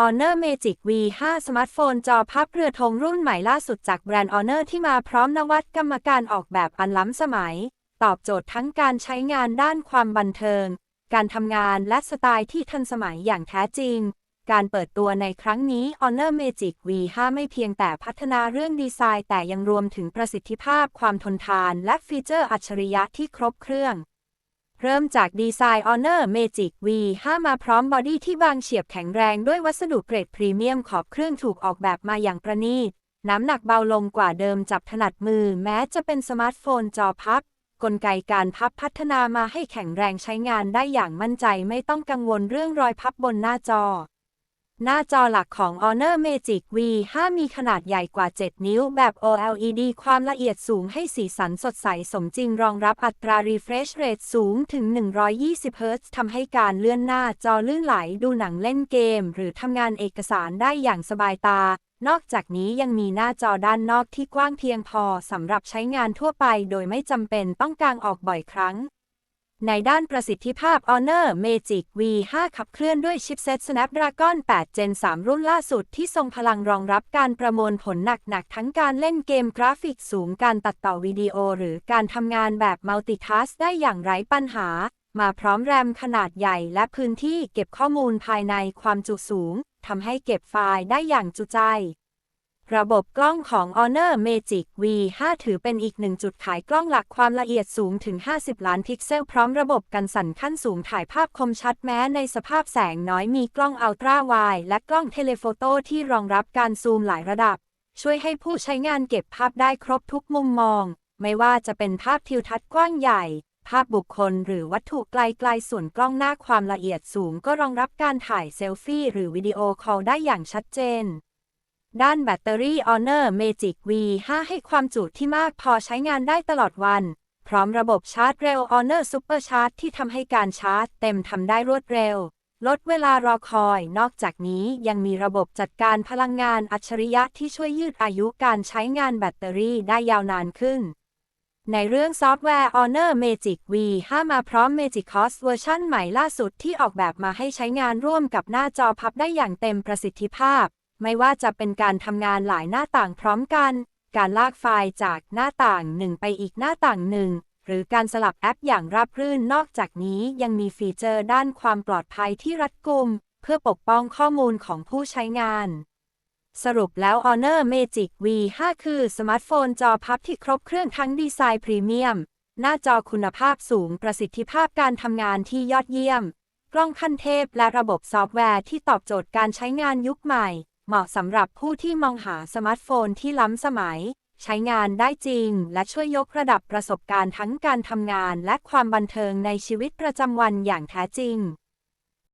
Honor Magic V5 สมาร์ทโฟนจอพับเรือธงรุ่นใหม่ล่าสุดจากแบรนด์ Honor ที่มาพร้อมนวัตกรรมการออกแบบอันล้ำสมัย ตอบโจทย์ทั้งการใช้งานด้านความบันเทิง การทำงานและสไตล์ที่ทันสมัยอย่างแท้จริง การเปิดตัวในครั้งนี้ Honor Magic V5 ไม่เพียงแต่พัฒนาเรื่องดีไซน์ แต่ยังรวมถึงประสิทธิภาพความทนทาน และฟีเจอร์อัจฉริยะที่ครบเครื่อง เริ่มจากดีไซน์ Honor Magic V5 มาพร้อมบอดี้ที่บางเฉียบแข็งแรงด้วยวัสดุเกรดพรีเมียมขอบเครื่องถูกออกแบบมาอย่างประณีต น้ำหนักเบาลงกว่าเดิมจับถนัดมือ แม้จะเป็นสมาร์ทโฟนจอพับ กลไกการพับพัฒนามาให้แข็งแรงใช้งานได้อย่างมั่นใจไม่ต้องกังวลเรื่องรอยพับบนหน้าจอ หน้าจอหลักของ Honor Magic V5 มีขนาดใหญ่กว่า 7 นิ้วแบบ OLED ความละเอียดสูงให้สีสันสดใสสมจริงรองรับอัตรา refresh rate สูงถึง 120 Hz ทำให้การเลื่อนหน้าจอลื่นไหลดูหนังเล่นเกม หรือทำงานเอกสารได้อย่างสบายตา นอกจากนี้ยังมีหน้าจอด้านนอกที่กว้างเพียงพอสำหรับใช้งานทั่วไป โดยไม่จำเป็นต้องกางออกบ่อยครั้ง ในด้านประสิทธิภาพ Honor Magic V5 ขับเคลื่อนด้วยชิปเซ็ต Snapdragon 8 Gen 3 รุ่นล่าสุดที่ทรงพลังรองรับการประมวลผลหนัก ๆ ทั้งการเล่นเกมกราฟิกสูงการตัดต่อวิดีโอหรือการทำงานแบบมัลติทัสได้อย่างไร้ปัญหา มาพร้อมแรมขนาดใหญ่และพื้นที่เก็บข้อมูลภายในความจุสูงทำให้เก็บไฟล์ได้อย่างจุใจ ระบบกล้องของ Honor Magic V5 ถือเป็นอีกหนึ่งจุดขายกล้องหลักความละเอียดสูงถึง 50 ล้านพิกเซล พร้อมระบบกันสั่นขั้นสูงถ่ายภาพคมชัดแม้ในสภาพแสงน้อยมีกล้องอัลตร้าไวด์และกล้องเทเลโฟโต้ที่รองรับการซูมหลายระดับ ช่วยให้ผู้ใช้งานเก็บภาพได้ครบทุกมุมมอง ไม่ว่าจะเป็นภาพทิวทัศน์กว้างใหญ่ ภาพบุคคลหรือวัตถุไกลๆส่วนกล้องหน้าความละเอียดสูง ก็รองรับการถ่ายเซลฟี่หรือวิดีโอคอลได้อย่างชัดเจน ด้านแบตเตอรี่ Honor Magic V5 ให้ความจุที่มากพอใช้งานได้ตลอดวัน พร้อมระบบชาร์จเร็ว Honor Super Charge ที่ทำให้การชาร์จเต็มทำได้รวดเร็ว ลดเวลารอคอย นอกจากนี้ยังมีระบบจัดการพลังงานอัจฉริยะที่ช่วยยืดอายุการใช้งานแบตเตอรี่ได้ยาวนานขึ้น ในเรื่องซอฟต์แวร์ Honor Magic V5 มาพร้อม Magic OS เวอร์ชันใหม่ล่าสุดที่ออกแบบมาให้ใช้งานร่วมกับหน้าจอพับได้อย่างเต็มประสิทธิภาพ ไม่ว่าจะเป็นการทำงานหลายหน้าต่างพร้อมกัน การลากไฟล์จากหน้าต่างหนึ่งไปอีกหน้าต่างหนึ่ง หรือการสลับแอปอย่างราบรื่นนอกจากนี้ยังมีฟีเจอร์ด้านความปลอดภัยที่รัดกุม เพื่อปกป้องข้อมูลของผู้ใช้งาน สรุปแล้ว Honor Magic V5 คือสมาร์ทโฟนจอพับที่ครบเครื่องทั้งดีไซน์พรีเมียม หน้าจอคุณภาพสูงประสิทธิภาพการทำงานที่ยอดเยี่ยม กล้องขั้นเทพและระบบซอฟต์แวร์ที่ตอบโจทย์การใช้งานยุคใหม่ เหมาะสำหรับผู้ที่มองหาสมาร์ทโฟนที่ล้ำสมัย ใช้งานได้จริง และช่วยยกระดับประสบการณ์ทั้งการทำงานและความบันเทิงในชีวิตประจำวันอย่างแท้จริง